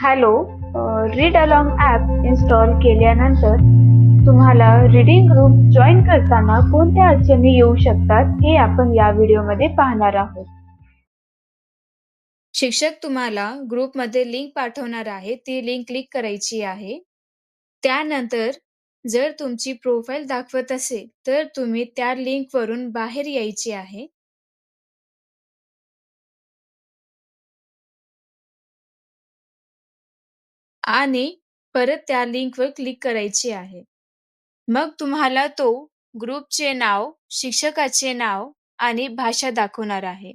Hello read along app install केल्यानंतर तुम्हाला reading group join करताना कोणत्या अडचणी येऊ शकतात हे आपण या व्हिडिओमध्ये पाहणार आहोत. शिक्षक तुम्हाला ग्रुपमध्ये लिंक पाठवणार आहे ती लिंक क्लिक करायची आहे. त्यानंतर जर तुमची प्रोफाईल दाखवत असेल तर तुम्ही त्या लिंकवरून बाहेर यायचे आहे. आणि परत त्या लिंकवर क्लिक करायची आहे. मग तुम्हाला तो ग्रुपचे नाव शिक्षकाचे नाव आणि भाषा दाखवणार आहे.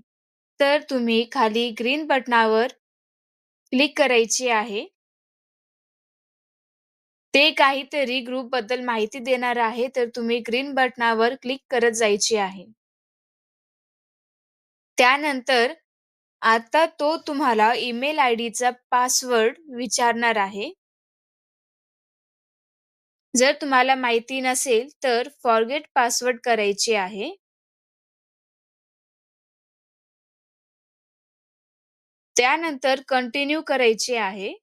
तर तुम्ही खाली ग्रीन बटनावर क्लिक करायची आहे. ते काहीतरी ग्रुपबद्दल माहिती देणार आहे तर तुम्ही ग्रीन बटनावर क्लिक करत जायचे आहे. त्यानंतर आता तो तुम्हाला ईमेल आयडीचा पासवर्ड विचारणार आहे. जर तुम्हाला माहिती नसेल तर फॉरगेट पासवर्ड करायचे आहे. त्यानंतर कंटिन्यू करायचे आहे.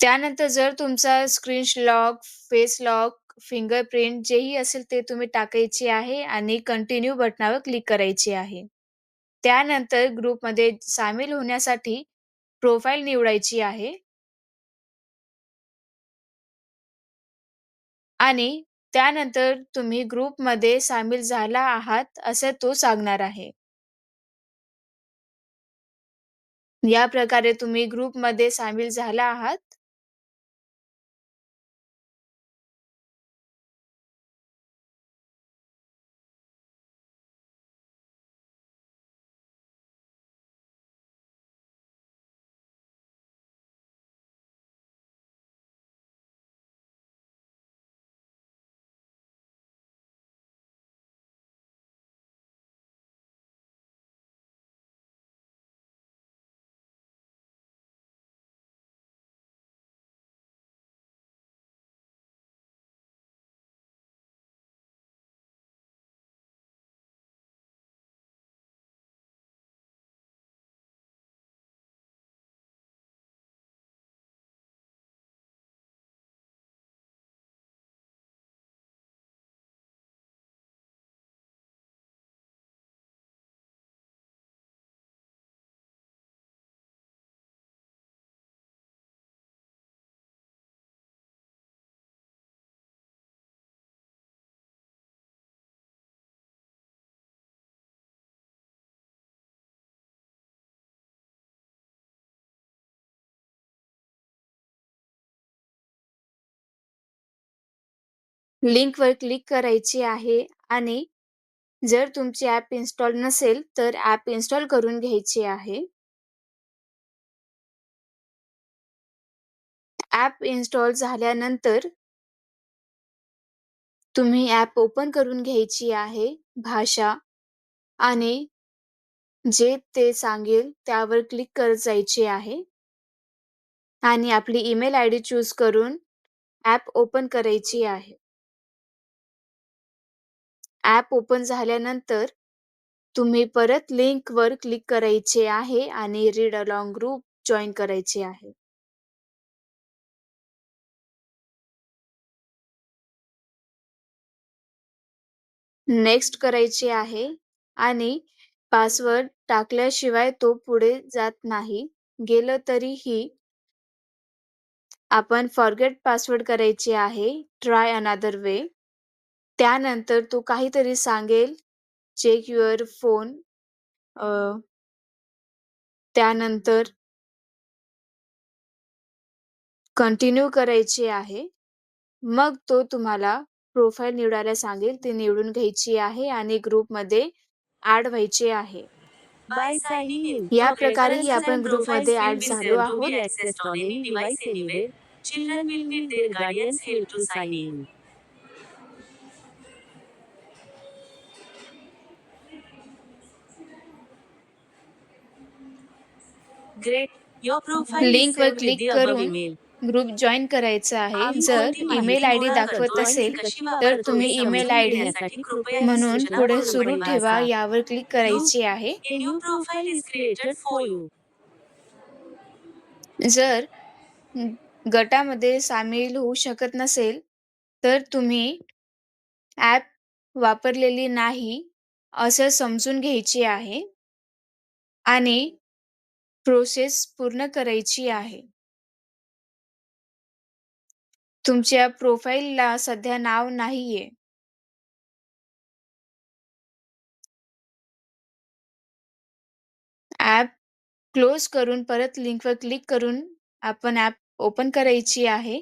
त्यानंतर जर तुमचा screen lock face lock fingerprint जेही असेल ते तुम्ही टाकायचे आहे आणि कंटिन्यू बटनावर क्लिक करायचे आहे. त्यानंतर ग्रुपमध्ये सामील होण्यासाठी प्रोफाईल निवडायची आहे. आणि त्यानंतर तुम्ही ग्रुपमध्ये सामील झाला आहात असं तो सांगणार आहे. या प्रकारे तुम्ही ग्रुपमध्ये सामील झाला आहात. लिंकवर क्लिक करायची आहे आणि जर तुमची ॲप इन्स्टॉल नसेल तर ॲप इन्स्टॉल करून घ्यायची आहे. ॲप इन्स्टॉल झाल्यानंतर तुम्ही ॲप ओपन करून घ्यायची आहे भाषा आणि जे ते सांगेल त्यावर क्लिक करत जायचे आहे. आणि आपली ईमेल आय डी चूज करून ॲप ओपन करायची आहे. ॲप ओपन झाल्यानंतर तुम्ही परत लिंकवर क्लिक करायचे आहे आणि रीड अलॉंग ग्रुप जॉईन करायचे आहे. नेक्स्ट करायचे आहे आणि पासवर्ड टाकल्याशिवाय तो पुढे जात नाही. गेलं तरीही आपण फॉरगेट पासवर्ड करायचे आहे. ट्राय अनादर वे त्यानंतर तू काहीतरी सांगेल चेक युअर फोन त्यानंतर कंटिन्यू करायची आहे. मग तो तुम्हाला प्रोफाईल निवडायला सांगेल ते निवडून घ्यायची आहे आणि ग्रुपमध्ये ऍड व्हायचे आहे. या प्रकारे आपण ग्रुपमध्ये ऍड झालो आहोत. Is वर above करून. ग्रुप जॉइन करायचा आहे जर ईमेल आय डी दाखवत असेल तर तुम्ही ईमेल आय डी म्हणून पुढे सुरू ठेवा. यावर क्लिक करायची आहे. जर गटामध्ये सामील होऊ शकत नसेल तर तुम्ही ॲप वापरलेली नाही असं समजून घ्यायची आहे आणि प्रोसेस पूर्ण करायची आहे. तुमच्या प्रोफाईलला सध्या नाव नाहीये. ॲप क्लोज करून परत लिंकवर क्लिक करून आपण ॲप ओपन करायची आहे.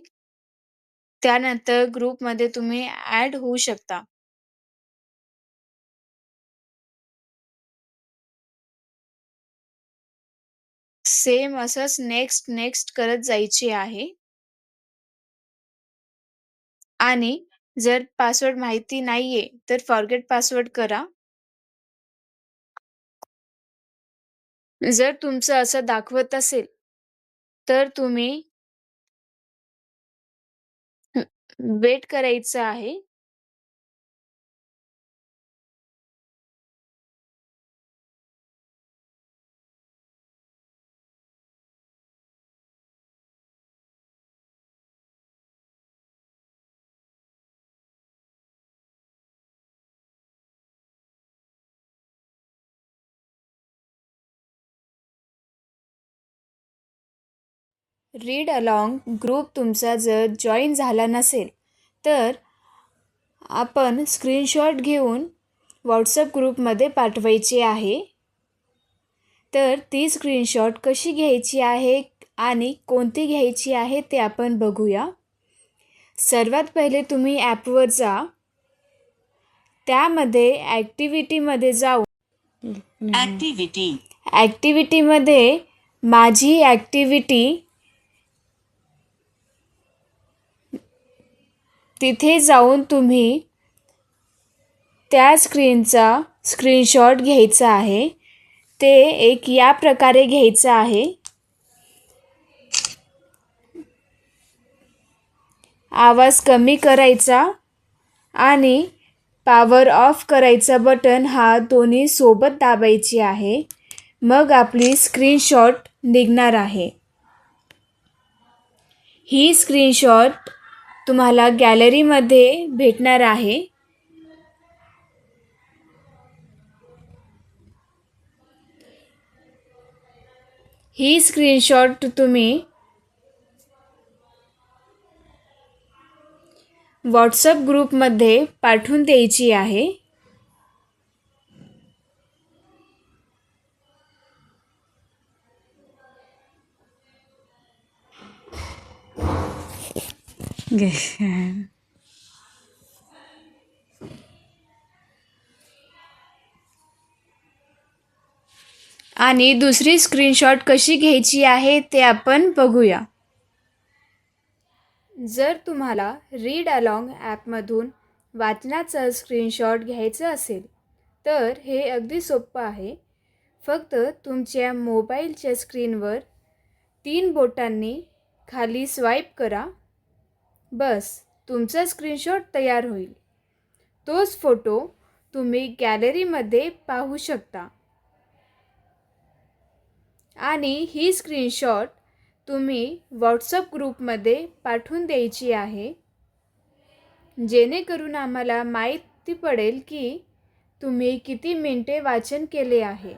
त्यानंतर ग्रुपमध्ये तुम्ही ॲड होऊ शकता. सेम असंच नेक्स्ट नेक्स्ट करत जायची आहे. आणि जर पासवर्ड माहिती नाहीये तर फॉरगेट पासवर्ड करा. जर तुमचं असं दाखवत असेल तर तुम्ही वेट करायचं आहे. रीड अलॉंग ग्रुप तुमचा जर जॉईन झाला नसेल तर आपण स्क्रीनशॉट घेऊन व्हॉट्सअप ग्रुपमध्ये पाठवायची आहे. तर ती स्क्रीनशॉट कशी घ्यायची आहे आणि कोणती घ्यायची आहे ते आपण बघूया. सर्वात पहिले तुम्ही ॲपवर जा. त्यामध्ये ॲक्टिव्हिटीमध्ये जाऊन Activity. ॲक्टिव्हिटीमध्ये माझी ॲक्टिव्हिटी तिथे जाऊन तुम्ही त्या स्क्रीनचा स्क्रीनशॉट घ्यायचा आहे. ते एक या प्रकारे घ्यायचं आहे. आवाज कमी करायचा आणि पॉवर ऑफ करायचा बटन हा दोन्ही सोबत दाबायची आहे. मग आपली स्क्रीनशॉट निघणार आहे. ही स्क्रीनशॉट तुम्हाला गॅलरीमध्ये भेटणार आहे. ही स्क्रीनशॉट तुम्ही व्हॉट्सअप ग्रुपमध्ये पाठवून द्यायची आहे. आणि दुसरी स्क्रीनशॉट कशी घ्यायची आहे ते आपण बघूया. जर तुम्हाला रीड अलॉंग ॲपमधून वाचनाचं स्क्रीनशॉट घ्यायचं असेल तर हे अगदी सोपं आहे. फक्त तुमच्या मोबाईलच्या स्क्रीनवर तीन बोटांनी खाली स्वाईप करा. बस तुमचा स्क्रीनशॉट तयार होईल. तोच फोटो तुम्ही गॅलरीमध्ये पाहू शकता. आणि ही स्क्रीनशॉट तुम्ही व्हॉट्सअप ग्रुपमध्ये पाठवून द्यायची आहे. जेणेकरून आम्हाला माहिती पडेल की तुम्ही किती मिनटे वाचन केले आहे.